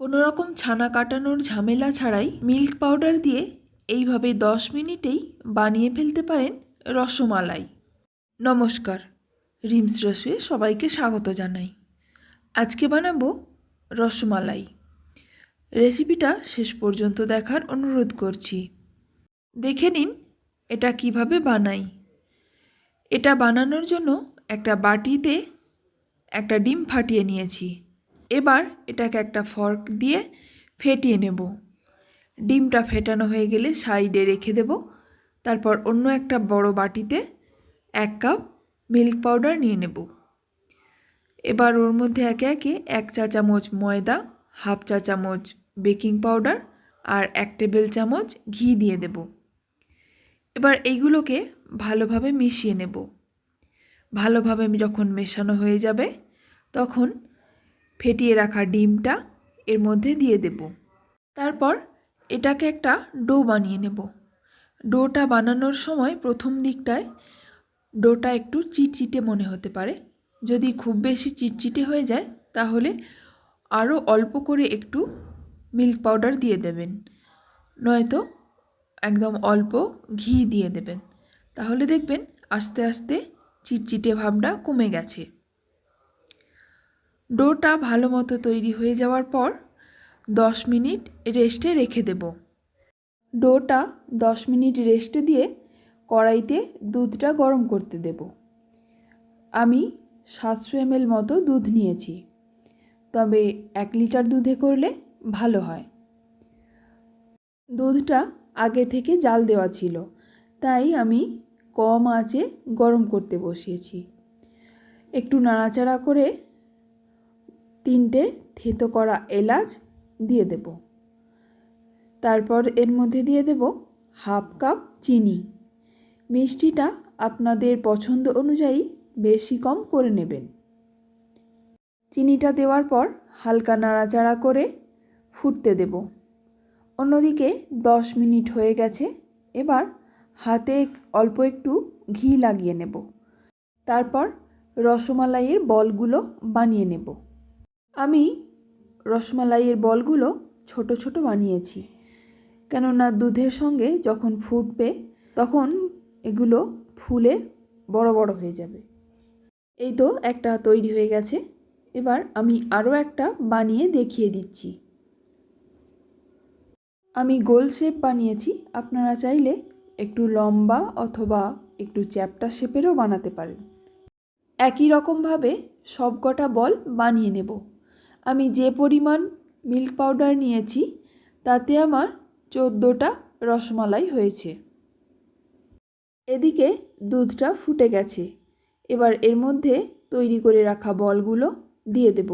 কোনো রকম ছানা কাটানোর ঝামেলা ছাড়াই মিল্ক পাউডার দিয়ে এইভাবে দশ মিনিটেই বানিয়ে ফেলতে পারেন রসমালাই। নমস্কার, রিমস রসুয়ে সবাইকে স্বাগত জানাই। আজকে বানাবো রসমালাই। রেসিপিটা শেষ পর্যন্ত দেখার অনুরোধ করছি। দেখে নিন এটা কীভাবে বানাই। এটা বানানোর জন্য একটা বাটিতে একটা ডিম ফাটিয়ে নিয়েছি। এবার এটাকে একটা ফর্ক দিয়ে ফেটিয়ে নেব। ডিমটা ফেটানো হয়ে গেলে সাইডে রেখে দেব। তারপর অন্য একটা বড় বাটিতে এক কাপ মিল্ক পাউডার নিয়ে নেব। এবার ওর মধ্যে একে একে এক চা চামচ ময়দা, হাফ চা চামচ বেকিং পাউডার আর এক টেবিল চামচ ঘি দিয়ে দেব। এবার এইগুলোকে ভালোভাবে মিশিয়ে নেব। ভালোভাবে যখন মেশানো হয়ে যাবে, তখন ফেটিয়ে রাখা ডিমটা এর মধ্যে দিয়ে দেব। তারপর এটাকে একটা ডো বানিয়ে নেব। ডোটা বানানোর সময় প্রথম দিকটায় ডোটা একটু চিটচিটে মনে হতে পারে। যদি খুব বেশি চিটচিটে হয়ে যায়, তাহলে আরও অল্প করে একটু মিল্ক পাউডার দিয়ে দেবেন। নয়তো একদম অল্প ঘি দিয়ে দেবেন। তাহলে দেখবেন আস্তে আস্তে চিটচিটে ভাবটা কমে গেছে। ডোটা ভালো মতো তৈরি হয়ে যাওয়ার পর দশ মিনিট রেস্টে রেখে দেব। ডোটা দশ মিনিট রেস্টে দিয়ে কড়াইতে দুধটা গরম করতে দেব। আমি সাতশো এমএল মতো দুধ নিয়েছি। তবে এক লিটার দুধে করলে ভালো হয়। দুধটা আগে থেকে জাল দেওয়া ছিল, তাই আমি কম আঁচে গরম করতে বসিয়েছি। একটু নাড়াচাড়া করে তিনটে থেতো করা এলাচ দিয়ে দেব। তারপর এর মধ্যে দিয়ে দেব হাফ কাপ চিনি। মিষ্টিটা আপনাদের পছন্দ অনুযায়ী বেশি কম করে নেবেন। চিনিটা দেওয়ার পর হালকা নাড়াচাড়া করে ফুটতে দেব। অন্যদিকে দশ মিনিট হয়ে গেছে, এবার হাতে অল্প একটু ঘি লাগিয়ে নেব। তারপর রসমালাইয়ের বলগুলো বানিয়ে নেব। আমি রসমালাইয়ের বলগুলো ছোট ছোট বানিয়েছি। কেননা দুধের সঙ্গে যখন ফুটবে, তখন এগুলো ফুলে বড় বড় হয়ে যাবে। এই তো একটা তৈরি হয়ে গেছে। এবার আমি আরও একটা বানিয়ে দেখিয়ে দিচ্ছি। আমি গোল শেপ বানিয়েছি। আপনারা চাইলে একটু লম্বা অথবা একটু চ্যাপটা শেপেরও বানাতে পারেন। একই রকমভাবে সবকটা বল বানিয়ে নেব। আমি যে পরিমাণ মিল্ক পাউডার নিয়েছি, তাতে আমার চোদ্দোটা রসমালাই হয়েছে। এদিকে দুধটা ফুটে গেছে। এবার এর মধ্যে তৈরি করে রাখা বলগুলো দিয়ে দেব।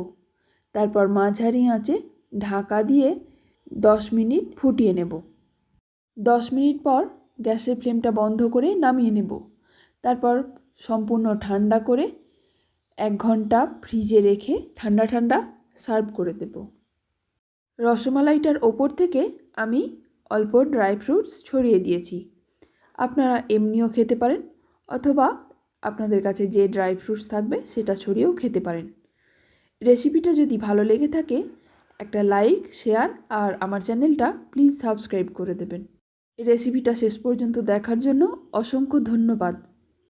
তারপর মাঝারি আঁচে ঢাকা দিয়ে দশ মিনিট ফুটিয়ে নেব। দশ মিনিট পর গ্যাসের ফ্লেমটা বন্ধ করে নামিয়ে নেব। তারপর সম্পূর্ণ ঠান্ডা করে এক ঘণ্টা ফ্রিজে রেখে ঠান্ডা ঠান্ডা সার্ভ করে দেব। রসমালাইটার ওপর থেকে আমি অল্প ড্রাই ফ্রুটস ছড়িয়ে দিয়েছি। আপনারা এমনিও খেতে পারেন অথবা আপনাদের কাছে যে ড্রাই ফ্রুটস থাকবে সেটা ছড়িয়েও খেতে পারেন। রেসিপিটা যদি ভালো লেগে থাকে, একটা লাইক, শেয়ার আর আমার চ্যানেলটা প্লিজ সাবস্ক্রাইব করে দেবেন। রেসিপিটা শেষ পর্যন্ত দেখার জন্য অসংখ্য ধন্যবাদ।